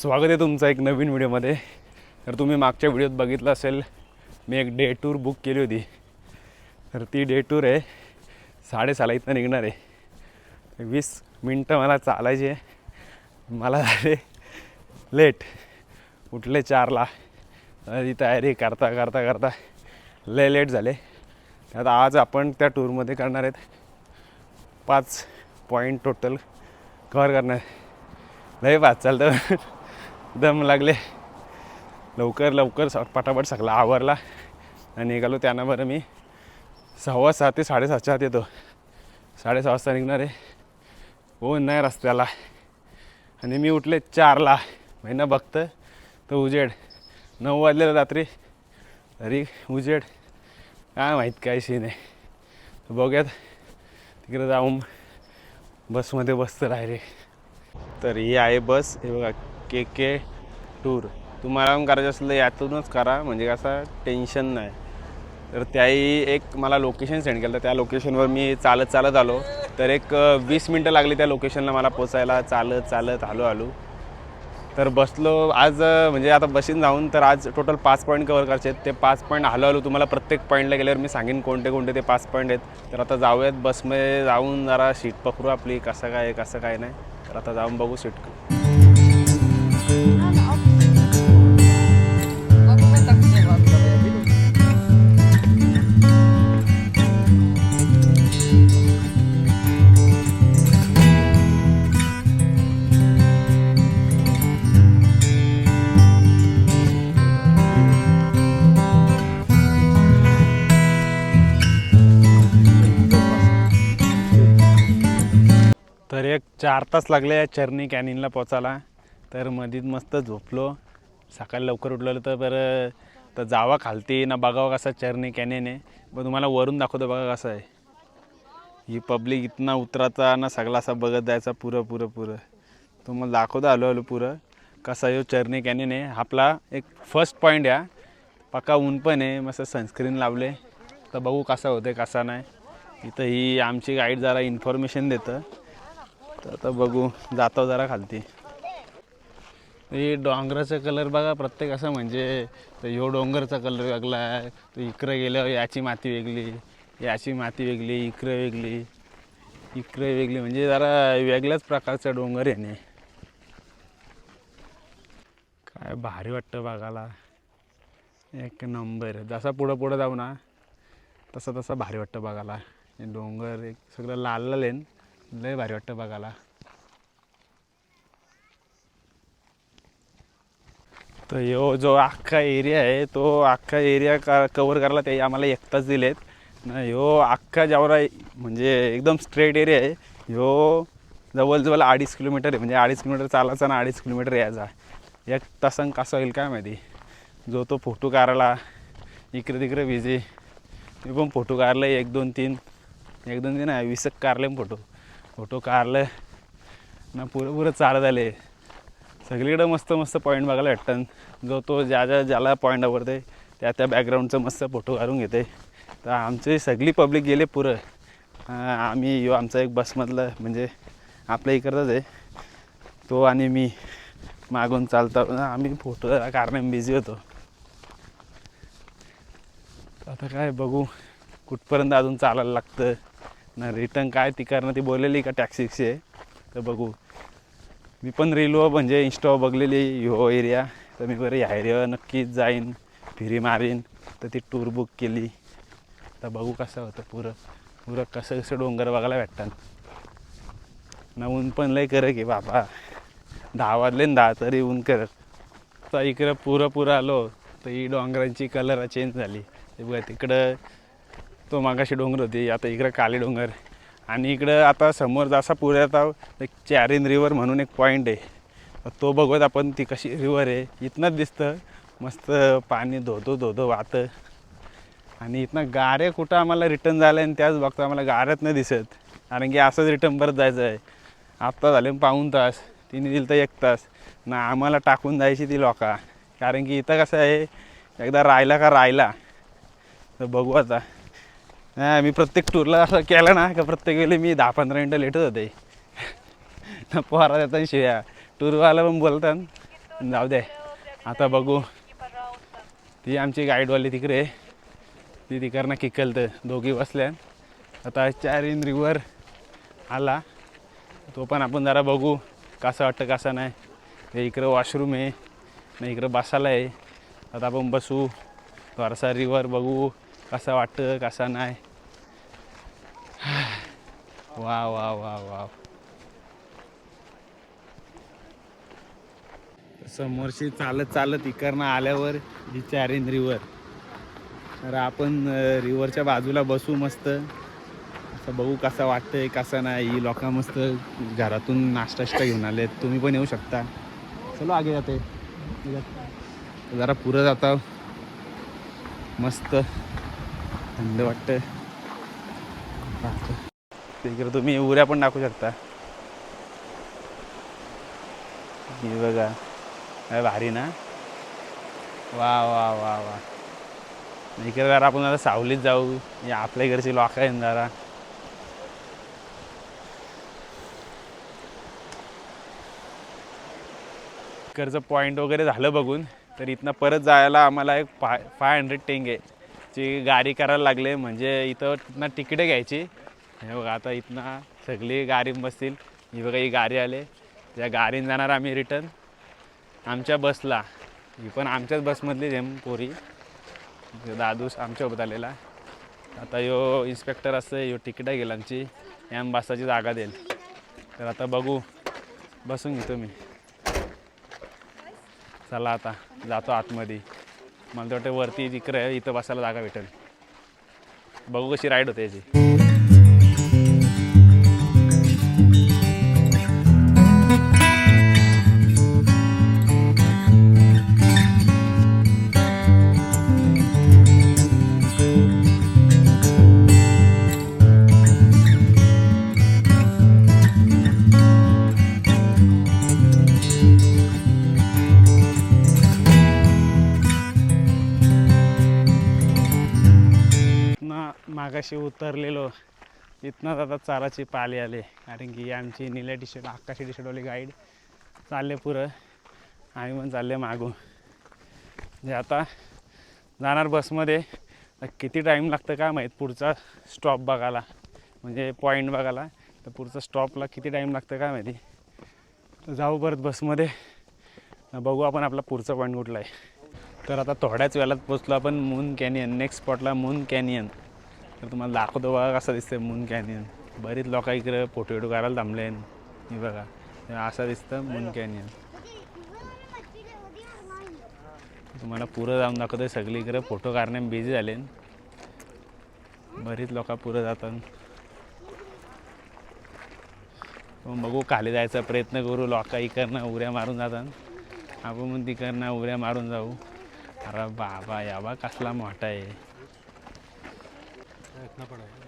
स्वागत आहे तुमचं एक नवीन व्हिडिओमध्ये. तर तुम्ही मागच्या व्हिडिओत बघितलं असेल मी एक डे टूर बुक केली होती. तर ती डे टूर आहे साडेसहाला इथनं निघणार आहे. वीस मिनटं मला चालायची आहे. मला झाले लेट उठले चारला. ती तयारी करता करता करता लय लेट झाले. आता आज आपण त्या टूरमध्ये करणार आहेत. पाच पॉईंट टोटल कवर करणार. लय पाच चालतं. दम लागले. लवकर लवकर पटापट सगळा आवरला. आणि निघालो त्यानं बरं मी. सव्वा सहा ते साडेसातच्या आत येतो. साडेसहा वाजता निघणार आहे. ऊन नाही रस्त्याला. आणि मी उठले चारला. महिना बघतं तर उजेड. नऊ वाजलेलं रात्री. तरी उजेड. काय माहीत काय सीन आहे. तर बघूयात. तिकडे जाऊन बसमध्ये बसतं राहिले. तर ही आहे बस. हे बघा के के टूर तुम्हाला पण करायचं असलं यातूनच करा. म्हणजे कसं टेन्शन नाही. तर त्याही एक मला लोकेशन सेंड केलं. त्या लोकेशनवर मी चालत चालत आलो. तर एक वीस मिनटं लागली त्या लोकेशनला मला पोचायला. चालत चालत आलो आलो. तर बसलो. आज म्हणजे आता बसीन जाऊन तर आज टोटल पाच पॉईंट कवर करायचे आहेत. ते पाच पॉईंट हलो हलो तुम्हाला प्रत्येक पॉईंटला गेल्यावर मी सांगेन कोणते कोणते ते पाच पॉईंट आहेत. तर आता जाऊयात. बसमध्ये जाऊन जरा सीट पकडू आपली. कसं काय आहे, कसं काय नाही. तर आता जाऊन बघू सीट चार तास लागले या चरणी कॅनिनला पोचायला. तर मधीत मस्त झोपलो. सकाळी लवकर उठलेलं तर बरं तर जावा खालती ना बघावं कसा चरणी कॅनिन आहे. मग तुम्हाला वरून दाखवतो बघा कसं आहे. ही पब्लिक इथनं उतराचा ना सगळा असा बघत जायचा पुरं पुरं पुरं. तुम्हाला दाखवतो आलो आलो पुरं कसा यो चरणी कॅनिन आहे. आपला एक फर्स्ट पॉईंट या. पक्का ऊन पण आहे मस्त सनस्क्रीन लावले. तर बघू कसा होते कसा नाही. इथं ही आमची गाईड जरा इन्फॉर्मेशन देतं. तर आता बघू जातो जरा खालती. हे डोंगराचा कलर बघा प्रत्येक असं म्हणजे तर ह्यो डोंगरचा कलर वेगळा आहे. तर इकडं गेल्यावर याची माती वेगळी याची माती वेगळी इकडं वेगळी इकडं वेगळी. म्हणजे जरा वेगळ्याच प्रकारचा डोंगर आहे ने. काय भारी वाटतं बघायला. एक नंबर. जसा पुढं पुढं जाऊ ना तसं तसं भारी वाटतं बघायला. डोंगर एक सगळं लाल लाल आहे ना. लय भारी वाटतं बघायला. तर यो जो अख्खा एरिया आहे तो अख्खा एरिया का कवर करायला ते आम्हाला एक तास दिलेत. ना ह्यो अख्खा जेवढा म्हणजे एकदम स्ट्रेट एरिया आहे ह्यो जवळजवळ अडीच किलोमीटर आहे. म्हणजे अडीच किलोमीटर चालायचा ना अडीच किलोमीटर यायचा एक तासन कसं होईल काय माहिती? जो तो फोटो काढायला इकडे तिकडे विजे मी पण फोटो काढले एक दोन तीन एक दोन तीन आहे वीसक काढले फोटो. फोटो काढलं ना पुरं पुरं चार झाले सगळीकडं मस्त मस्त पॉईंट बघायला भेटतात. जो तो ज्या ज्या ज्याला पॉईंट आवडते त्या त्या बॅकग्राऊंडचं मस्त फोटो काढून घेते. तर आमची सगळी पब्लिक गेले पुरं. आम्ही यो आमचा एक बसमधलं म्हणजे आपल्या इकडचाच आहे. तो आणि मी मागून चालता आम्ही फोटो कारण बिझी होतो. आता काय बघू कुठपर्यंत अजून चालायला लागतं? ना रिटर्न काय ती करणं ती बोललेली का टॅक्सीची आहे? तर बघू. मी पण रेल्वे म्हणजे इंस्टॉ बघलेली हो एरिया तर मी बरं ह्या एरिया नक्कीच जाईन फिरी मारीन. तर ती टूर बुक केली. तर बघू कसं होतं पुरं. पुरं कसं कसं डोंगर बघायला भेटतात. ना ऊन पण लय कर की बाबा. दहा वाजले ना दहा तरी ऊन कर. तर इकडं पुरं पुरं आलो. तर ही डोंगरांची कलर चेंज झाली. ते बघा तिकडं तो मागाशी डोंगर होती आता इकडं काले डोंगर. आणि इकडं आता समोर जसा पुढे आता एक चॅरिन रिवर म्हणून एक पॉईंट आहे. तो बघत आपण ती कशी रिवर आहे. इथनंच दिसतं. मस्त पाणी धोतो धोतो वाहतं. आणि इथनं गारे कुठं आम्हाला रिटर्न झालं आणि त्याच बघतो आम्हाला गाऱ्यात नाही दिसत. कारण की असंच रिटर्न परत जायचं आहे. आत्ता झाले पाऊण तास. तिने दिलं तर एक तास. ना आम्हाला टाकून जायची ती लोका. कारण की इथं कसं आहे एकदा राहिला का राहिला. तर बघू आता. नाही मी प्रत्येक टूरला असं केलं ना का प्रत्येक वेळी मी दहा पंधरा मिनटं लेटच होते पोहरा देतात शिव्या. टूरवाला पण बोलतात. जाऊ दे. आता बघू. ती आमची गाईडवाली तिकडे ती तिकडनं किकलतं. दोघी बसल्या आता चार इन रिवर आला. तो पण आपण जरा बघू कसं वाटतं कसं नाही. हे इकडं वॉशरूम आहे. नाही इकडं बसायला आहे. आता आपण बसू. थोडासा रिवर बघू. कसा वाटतं कसा नाही? वा वा वा वा समोरशी चालत चालत इकडनं आल्यावर ही चारिन रिवर. तर आपण रिव्हरच्या बाजूला बसू मस्त. असं बघू कसं वाटतंय कसं नाही. ही लोक मस्त घरातून नाश्ता शिष्टा घेऊन आले तुम्ही पण येऊ शकता. चलो आगे जाते. जरा पुरं जाता. मस्त. थंड वाटतं तिकडे तुम्ही उऱ्या पण टाकू शकता. बघा. काय भारी ना. वा वा वा वा. इकडे जरा आपण आता सावलीत जाऊ. या आपल्या इकडची लोक आहे ना जरा. इकडचं पॉईंट वगैरे झालं बघून तर इथनं परत जायला आम्हाला एक फाय फाय हंड्रेड टेंगे ची गाडी करायला लागले. म्हणजे इथं तिथनं तिकिटं घ्यायची. हे बघा आता इथनं सगळी गाडी बसतील. ही बघा ही गाडी आले. त्या गाडीने जाणार आम्ही रिटर्न आमच्या बसला ही पण आमच्याच बसमधली आहे पोरी. दादूस आमच्यासोबत आलेला. आता यो इन्स्पेक्टर असतं यो तिकिटा गेला आमची. एम बसाची जागा देईल. तर आता बघू. बसून घेतो मी. चला आता. जातो आतमध्ये. मला तर वाटतं वरती जिकडे इथं बसायला जागा भेटेल. बघू कशी राईड होते याची. मागाशी उतरलेलो. इथनंच आता चाराची पाली आले. कारण की आमची निळ्या टी शर्ट आकाशी टी शर्टवाली गाईड चालले पुरं. आम्ही पण चालले मागून. जे आता जाणार बसमध्ये किती टाईम लागतं काय माहीत? पुढचा स्टॉप बघायला. म्हणजे पॉईंट बघायला. तर पुढचा स्टॉपला किती टाईम लागतं काय माहिती? तर जाऊ परत बसमध्ये बघू आपण आपला पुढचा पॉईंट कुठला आहे. तर आता थोड्याच वेळात पोचलो आपण मून कॅनियन नेक्स्ट स्पॉटला मून कॅनियन तर तुम्हाला दाखवतो बघा कसं दिसतंय मून कॅनियन. बरीच लोक इकडे फोटो विटो करायला थांबले हे बघा. असं दिसतं मून कॅनियन. तुम्हाला पुरं जाऊन दाखवतो सगळी इकडे फोटो काढण्यात बिझी झाले बरीच लोक पुरं जातात मग बघू खाली जायचा प्रयत्न करू. लोका इकडनं उऱ्या मारून जातात आपण पण तिकडनं उऱ्या मारून जाऊ. अरे बाबा याबा कसला मोठा आहे.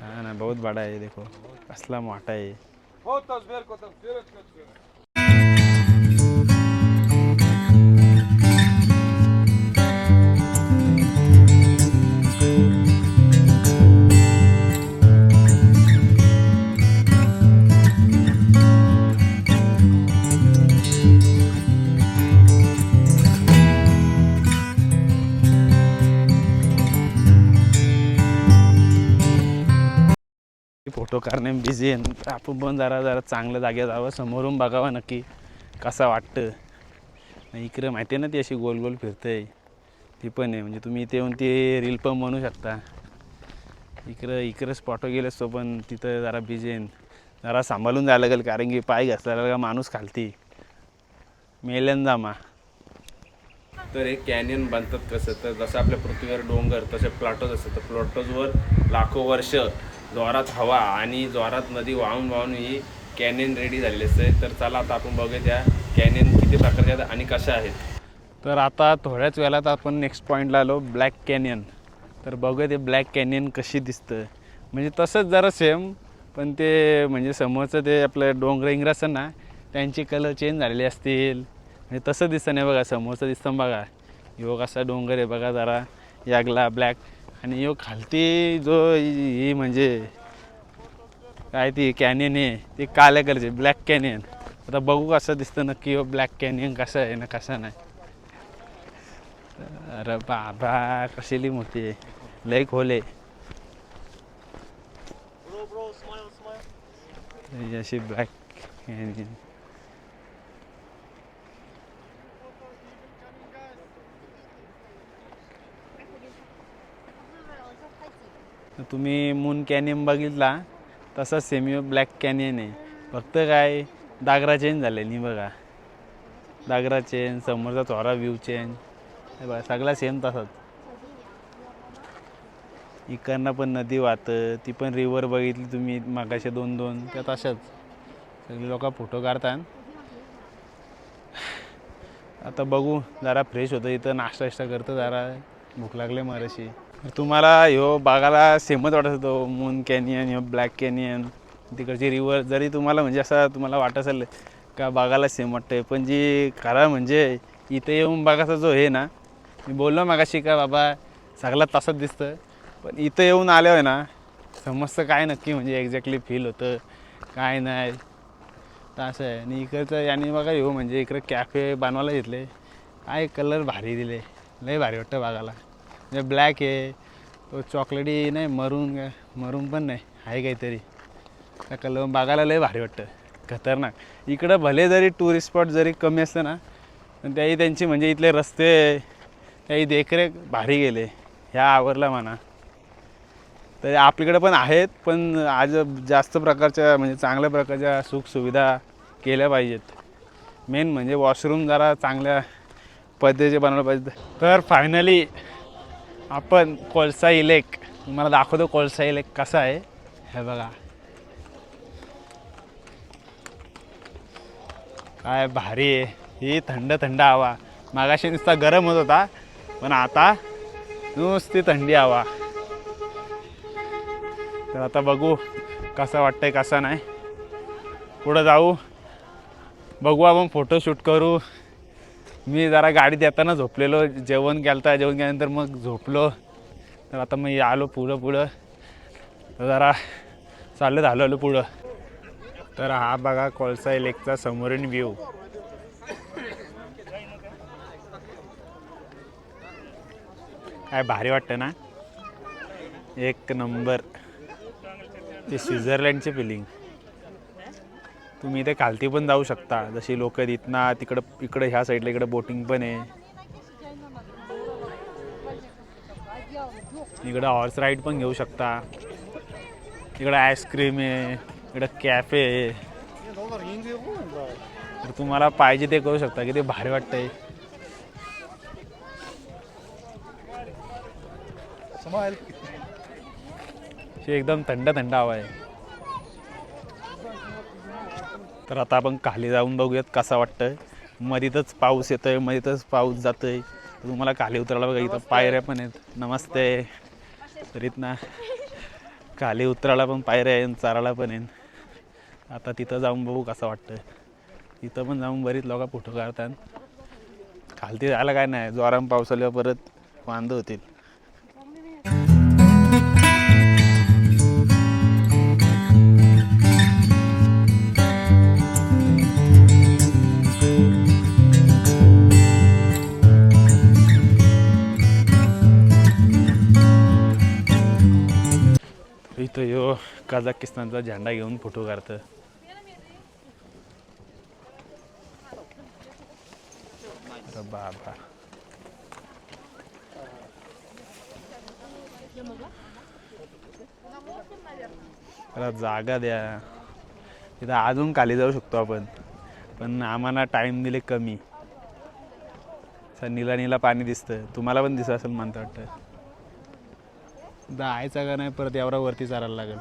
हाँ ना बहुत बड़ा है देखो. कसला मोठा आहे. फोटो काढणे बिझी आहे. आपण पण जरा जरा चांगल्या जागे जावं समोरून बघावं नक्की कसा वाटतं. इकडं माहिती आहे ना ती अशी गोल गोल फिरते ती पण आहे. म्हणजे तुम्ही इथे येऊन ती रील पण बनवू शकता. इकडं इकडं स्पॉटो गेले असतो पण तिथं जरा बिझी आहे. जरा सांभाळून जायला लागेल कारण की पाय घसरायला का माणूस खालती. मेल्यान जामा. तर एक कॅनियन बांधतात कसं? तर जसं आपल्या पृथ्वीवर डोंगर तसे प्लॉटोज असतात. तर प्लॉटोजवर लाखो वर्ष जोरात हवा आणि जोरात नदी वाहून वाहून ही कॅनेन रेडी झालेली असते. तर चला आता आपण बघूया त्या कॅनियन किती प्रकारचे आहेत आणि कशा आहेत. तर आता थोड्याच वेळात आपण नेक्स्ट पॉईंटला आलो ब्लॅक कॅनियन तर बघूया ते ब्लॅक कॅनियन कशी दिसतं. म्हणजे तसंच जरा सेम पण ते म्हणजे समोरचं ते आपलं डोंगर इंगर ना त्यांची कलर चेंज झालेली असतील. म्हणजे तसं दिसतं नाही बघा समोरचं दिसतं बघा. योग असा डोंगर आहे बघा जरा. यागला ब्लॅक आणि यो खालती जो ही म्हणजे काय ती कॅनियन आहे ती काल्या कलरची ब्लॅक कॅनियन आता बघू कसं दिसतं नक्की हो ब्लॅक कॅनियन कसं आहे ना कसं नाही. अरे बाबा कशीली मोठी आहे. लय खोल आहे. अशी ब्लॅक कॅनियन तुम्ही मून कॅनियन बघितला तसाच सेमी ब्लॅक कॅनियन आहे. फक्त काय दागरा चेंज झाले नाही बघा. दागरा चेंज समोरचा चोरा व्ह्यू चेंज हे बघा सगळा सेम तसाच. इकडनं पण नदी वाहतं ती पण रिव्हर बघितली तुम्ही मागाशे दोन दोन त्या तशाच. सगळे लोक फोटो काढतात. आता बघू जरा फ्रेश होतं इथं नाश्ता विष्टा करतं जरा भूक लागले मराशी तुम्हाला ह्यो बागाला सेमच वाटत होतो. मून कॅनियन ह्यो ब्लॅक कॅनियन तिकडची रिवर जरी तुम्हाला म्हणजे असं तुम्हाला वाटत असेल का बागाला सेम वाटतंय पण जी खरा म्हणजे इथे येऊन बागाचा जो हे ना मी बोललो मागाशी का बाबा सगळा तसंच दिसतं. पण इथं येऊन आल्यावर ना समजतं काय नक्की म्हणजे एक्झॅक्टली फील होतं काय नाही. तर असं आहे. आणि इकडचं याने बघा येऊ म्हणजे इकडं कॅफे बनवायला घेतले. काय कलर भारी दिले. लय भारी वाटतं बागाला. म्हणजे ब्लॅक आहे तो चॉकलेटी नाही मरून काय मरून पण नाही आहे काहीतरी. त्या कलर बघायला लय भारी वाटतं. खतरनाक. इकडं भले जरी टुरिस्ट स्पॉट जरी कमी असतं ना पण त्याही त्यांची म्हणजे इथले रस्ते त्याही देखरेख भारी गेले ह्या आवरला म्हणा. तर आपल्याकडे पण आहेत पण आज जास्त प्रकारच्या म्हणजे चांगल्या प्रकारच्या सुखसुविधा केल्या पाहिजेत. मेन म्हणजे वॉशरूम जरा चांगल्या पद्धतीचे बनवलं पाहिजे. तर फायनली आपण कोळसा इलेक मला दाखवतो कोळसा इलेक कसा आहे. हे बघा. काय भारी आहे. ही थंड थंड हवा. मागाशी नुसता गरम होत होता पण आता नुसती थंडी हवा. तर आता बघू कसं वाटतंय कसं नाही. पुढं जाऊ. बघू आपण फोटोशूट करू. मी जरा गाडीत येताना झोपलेलो जेवण केलं जेवण केल्यानंतर मग झोपलो. तर आता मी आलो पुढं पुढं. जरा चाललं झालं आलो पुढं. तर हा बघा कोळसा लेकचा समोरील व्ह्यू काय भारी वाटतं ना? एक नंबर. ते स्वित्झर्लंडचे फिलिंग तुम्ही इथे खालती पण जाऊ शकता. जशी लोक इथना तिकडं इकडं ह्या साईडला इकडं बोटिंग पण आहे. इकडं हॉर्स राईड पण घेऊ शकता. इकडं आईस्क्रीम आहे इकडं कॅफे आहे. तर तुम्हाला पाहिजे ते करू शकता की ते भारी वाटतंय. एकदम थंड थंड हवा आहे. तर आता आपण खाली जाऊन बघूयात कसा वाटतंय. मधीतच पाऊस येतोय मधीतच पाऊस जातोय. तर तुम्हाला खाली उतरायला बघा इथं पायऱ्या पण आहेत. नमस्ते. तर इथं खाली उतरायला पण पायऱ्या आहेत चारायला पण आहेत. आता तिथं जाऊन बघू कसं वाटतं तिथं पण जाऊन बरीच लोक फोटो काढतात. खालती जायला काय नाही जोराम पाऊस आल्यावर परत वांद होतील. तर यो कझाकिस्तानचा झेंडा घेऊन फोटो काढतं. बाबा. त्याला जागा द्या. तिथं अजून खाली जाऊ शकतो आपण. पण आम्हाला टाईम दिले कमी. असं नीला नीला पाणी दिसतं तुम्हाला पण दिसत असेल म्हणतं वाटतं. जायचा का नाही? परत एवढा वरती चालायला लागेल.